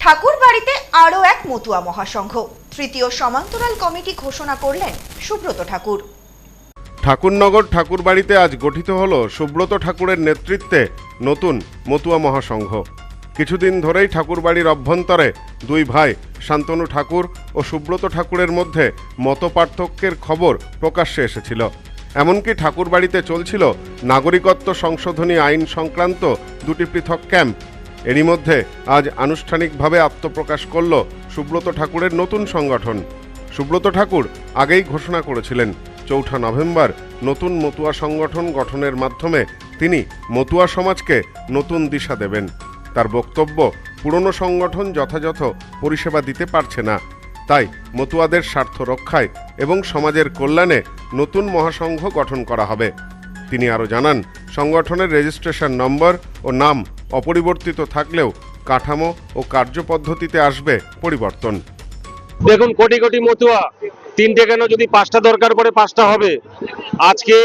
ঠাকুর বাড়িতে আরও এক মতুয়া মহাসংঘ। তৃতীয় সমান্তরাল কমিটি ঘোষণা করলেন সুব্রত ঠাকুর। ঠাকুরনগর ঠাকুরবাড়িতে আজ গঠিত হল সুব্রত ঠাকুরের নেতৃত্বে নতুন মতুয়া মহাসংঘ। কিছুদিন ধরেই ঠাকুরবাড়ির অভ্যন্তরে দুই ভাই, শান্তনু ঠাকুর ও সুব্রত ঠাকুরের মধ্যে মতপার্থক্যের খবর প্রকাশ্যে এসেছিল। এমনকি ঠাকুরবাড়িতে চলছিল নাগরিকত্ব সংশোধনী আইন সংক্রান্ত দুটি পৃথক ক্যাম্প। এরই মধ্যে আজ আনুষ্ঠানিকভাবে আত্মপ্রকাশ করল সুব্রত ঠাকুরের নতুন সংগঠন। সুব্রত ঠাকুর আগেই ঘোষণা করেছিলেন, চৌঠা নভেম্বর নতুন মতুয়া সংগঠন গঠনের মাধ্যমে তিনি মতুয়া সমাজকে নতুন দিশা দেবেন। তার বক্তব্য, পুরনো সংগঠন যথাযথ পরিষেবা দিতে পারছে না। তাই মতুয়াদের স্বার্থ রক্ষায় এবং সমাজের কল্যাণে নতুন মহাসংঘ গঠন করা হবে। তিনি আরও জানান, সংগঠনের রেজিস্ট্রেশন নম্বর ও নাম অপরিবর্তিত থাকলেও কাঠামো ও কার্যপদ্ধতিতে আসবে পরিবর্তন। দেখুন, কোটি কোটি মতুয়া। তিনটে কেন যদি পাঁচটা দরকার পড়ে, পাঁচটা হবে। আজকে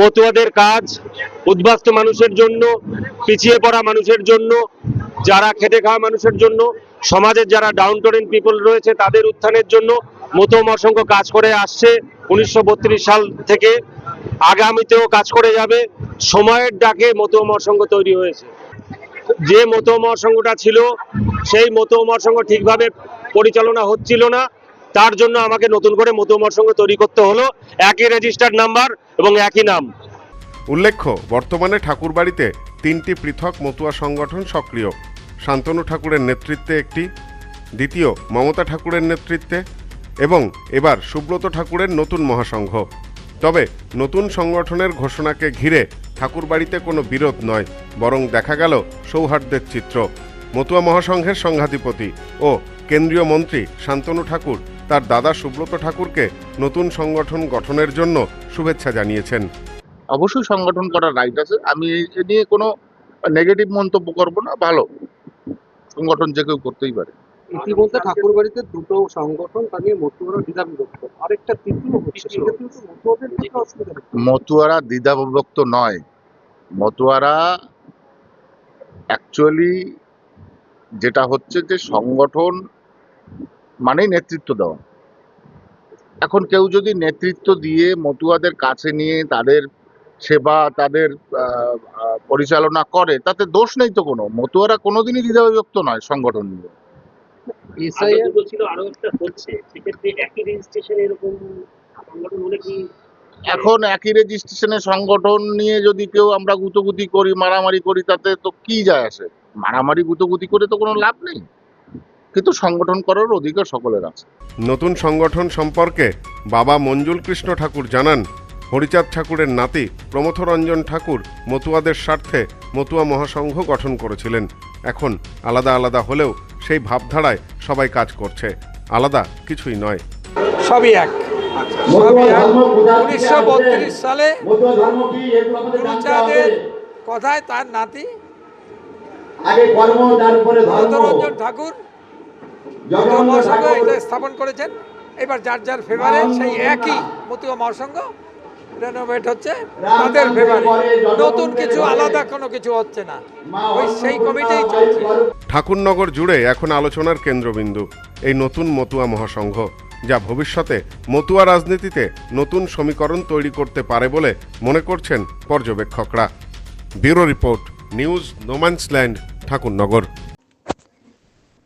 মতুয়াদের কাজ উদ্বাস্ত মানুষের জন্য, পিছিয়ে পড়া মানুষের জন্য, যারা খেটে খাওয়া মানুষের জন্য, সমাজের যারা ডাউন টোরেন পিপল রয়েছে, তাদের উত্থানের জন্য মতুয়া মহাসংঘ কাজ করে আসছে উনিশশো বত্রিশ সাল থেকে। আগামীতেও কাজ করে যাবে। সময়ের ডাকে মতুয়া মহাসংঘ তৈরি হয়েছে। যে মতুয়া মহাসংঘটা ছিল, সেই মতুয়া মহাসংঘ ঠিকভাবে পরিচালনা হচ্ছিল না। তার জন্য আমাকে নতুন করে মতুয়া মহাসংঘ তৈরি করতে হলো। একই রেজিস্টার্ড নাম্বার এবং একই নাম। উল্লেখ্য, বর্তমানে ঠাকুরবাড়িতে তিনটি পৃথক মতুয়া সংগঠন সক্রিয়। শান্তনু ঠাকুরের নেতৃত্বে একটি, দ্বিতীয় মমতা ঠাকুরের নেতৃত্বে এবং এবার সুব্রত ঠাকুরের নতুন মহাসংঘ। তবে নতুন সংগঠনের ঘোষণাকে ঘিরে ঠাকুরবাড়িতে কোনো বিরোধ নয়, বরং দেখা গেল সৌহার্দ্যের চিত্র। মতুয়া মহাসংঘের সংঘাধিপতি ও কেন্দ্রীয় মন্ত্রী শান্তনু ঠাকুর তার দাদা সুব্রত ঠাকুরকে নতুন সংগঠন গঠনের জন্য শুভেচ্ছা জানিয়েছেন। অবশ্যই সংগঠন করার রাইট আছে। আমি এ নিয়ে কোনো নেগেটিভ মন্তব্য করব না। ভালো। সংগঠন যে কেউ করতেই পারে। ইতিমধ্যে ঠাকুরবাড়িতে দুটো সংগঠন তা নিয়ে মতুয়ারা দ্বিধা বিভক্ত আরেকটা তৃতীয় হচ্ছে সেক্ষেত্রে তো মতুয়াদের দিকে অসুবিধা মতুয়ারা দ্বিধাবিভক্ত নয়। মতুয়ারা অ্যাকচুয়ালি যেটা হচ্ছে যে সংগঠন মানেই নেতৃত্ব দেওয়া। এখন কেউ যদি নেতৃত্ব দিয়ে মতুয়াদের কাছে নিয়ে তাদের সেবা তাদের আহ, আহ, পরিচালনা করে তাতে দোষ নেই তো কোনো। মতুয়ারা কোনোদিনই দ্বিধাবিভক্ত নয় সংগঠন নিয়ে। এসআইআর ছিল আরও একটা হচ্ছে সেক্ষেত্রে একই রেজিস্ট্রেশন এরকম সংগঠন হলে কি এখন একই রেজিস্ট্রেশনের সংগঠন নিয়ে যদি কেউ আমরা গুতগুতি করি মারামারি করি তাতে তো কি যায় আসে? মারামারি গুতগুতি করে তো কোনো লাভ নেই। কিন্তু সংগঠন করার অধিকার সকলের আছে। নতুন সংগঠন সম্পর্কে বাবা মঞ্জুল কৃষ্ণ ঠাকুর জানান হরিচাঁদ ঠাকুরের নাতি প্রমথরঞ্জন ঠাকুর মতুয়াদের স্বার্থে মতুয়া মহাসংঘ গঠন করেছিলেন। এখন আলাদা আলাদা হলেও সেই ভাবধারায় সবাই কাজ করছে। আলাদা কিছুই নয়। সবই এক। উনিশশো বত্রিশ সালে কথায় তার নাতি মধুরঞ্জন ঠাকুর মহাসংঘ এটা স্থাপন করেছেন। এবার যার যার ফেভারে সেই একই মতুয়া মহাসংঘ রেনোভেট হচ্ছে তাদের ফেভারে নতুন কিছু আলাদা কোনো কিছু হচ্ছে না। ওই সেই কমিটিই চলছে। ঠাকুরনগর জুড়ে এখন আলোচনার কেন্দ্রবিন্দু এই নতুন মতুয়া মহাসংঘ যা ভবিষ্যতে মতুয়া রাজনীতিতে নতুন সমীকরণ তৈরি করতে পারে বলে মনে করছেন পর্যবেক্ষকরা। Bureau report news no man's land Thakurnagar.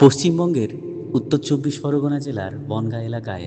পশ্চিমবঙ্গের উত্তর চব্বিশ পরগনা জেলার বনগাঁ এলাকায়